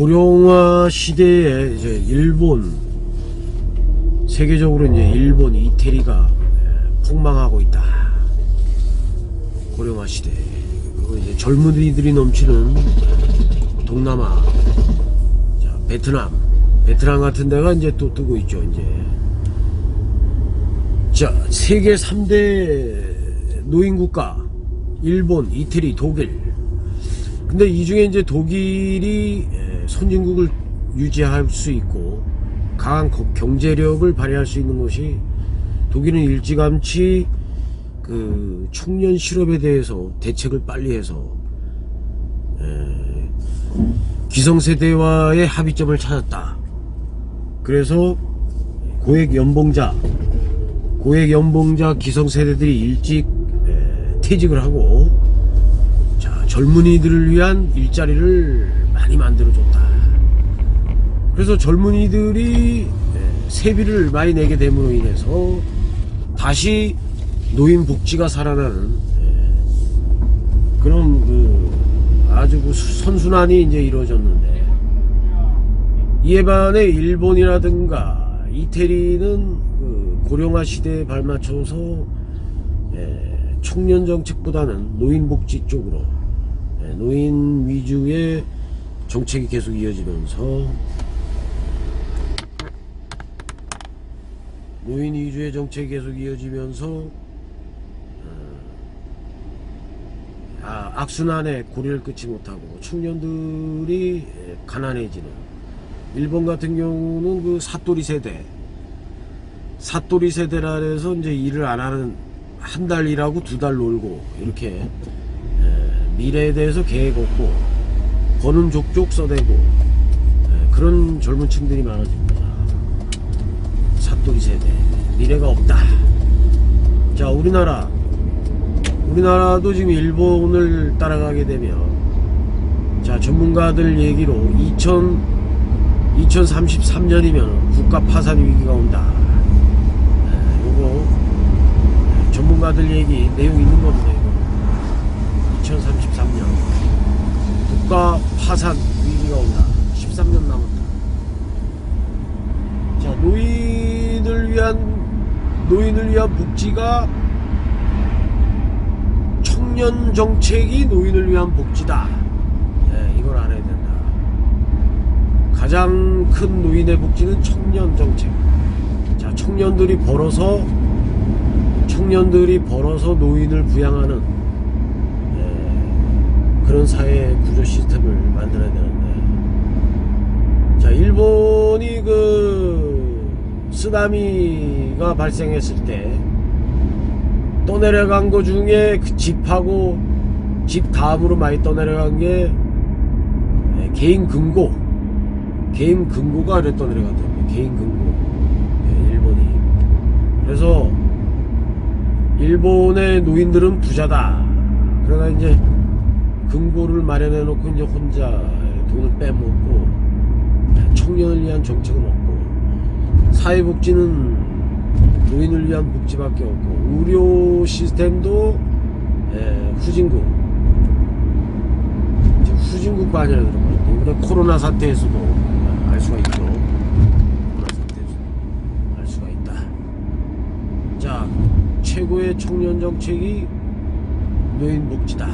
고령화 시대에 이제 일본 세계적으로 이제 일본 이태리가 예, 폭망하고 있다. 고령화 시대. 그리고 이제 젊은이들이 넘치는 동남아, 자, 베트남, 베트남 같은 데가 이제 또 뜨고 있죠, 이제. 자, 세계 3대 노인 국가, 일본, 이태리, 독일. 근데 이 중에 이제 독일이 에, 선진국을 유지할 수 있고 강한 거- 경제력을 발휘할 수 있는 것이 독일은 일찌감치 그 청년 실업에 대해서 대책을 빨리 해서 에, 기성세대와의 합의점을 찾았다. 그래서 고액 연봉자 고액 연봉자 기성세대들이 일찍 에, 퇴직을 하고 자, 젊은이들을 위한 일자리를 많이 만들어줬다. 그래서 젊은이들이 에, 세비를 많이 내게 됨으로 인해서 다시 노인 복지가 살아나는 에, 그런 그 아주 그 선순환이 이제 이루어졌는데 이에 반해 일본이라든가 이태리는 그 고령화 시대에 발맞춰서 예, 청년 정책보다는 노인 복지 쪽으로 예, 노인 위주의 정책이 계속 이어지면서 노인 위주의 정책이 계속 이어지면서 어, 아, 악순환에 고리를 끊지 못하고 청년들이 예, 가난해지는. 일본 같은 경우는 그 사또리 세대. 사또리 세대라 해서 이제 일을 안 하는 한 달 일하고 두 달 놀고 이렇게 에, 미래에 대해서 계획 없고 버는 족족 써대고 에, 그런 젊은 층들이 많아집니다. 사또리 세대 미래가 없다. 자 우리나라 우리나라도 지금 일본을 따라가게 되면 자 전문가들 얘기로 2000 2033년이면 국가 파산 위기가 온다. 에, 요거 전문가들 얘기 내용 있는 겁니다. 이거. 2033년 국가 파산 위기가 온다. 13년 남았다. 자 노인을 위한 노인을 위한 복지가 청년 정책이 노인을 위한 복지다. 네, 이걸 알아야 된다. 가장 큰 노인의 복지는 청년 정책. 자, 청년들이 벌어서 청년들이 벌어서 노인을 부양하는 예, 그런 사회 구조 시스템을 만들어야 되는데. 자 일본이 그 쓰나미가 발생했을 때 떠내려간 거 중에 그 집하고 집 다음으로 많이 떠내려간 게 예, 개인 금고. 개인 금고가 이래 떠내려갔대요. 개인 금고. 예, 일본이. 그래서 일본의 노인들은 부자다. 그러다 이제 금고를 마련해 놓고 이제 혼자 돈을 빼먹고 청년을 위한 정책은 없고 사회복지는 노인을 위한 복지밖에 없고 의료 시스템도 예, 후진국 이제 후진국 반이라 그러거든요. 이번에 코로나 사태에서도 알 수가 있죠. 코로나 사태에서도 알 수가 있다. 자, 최고의 청년 정책이 노인 복지다.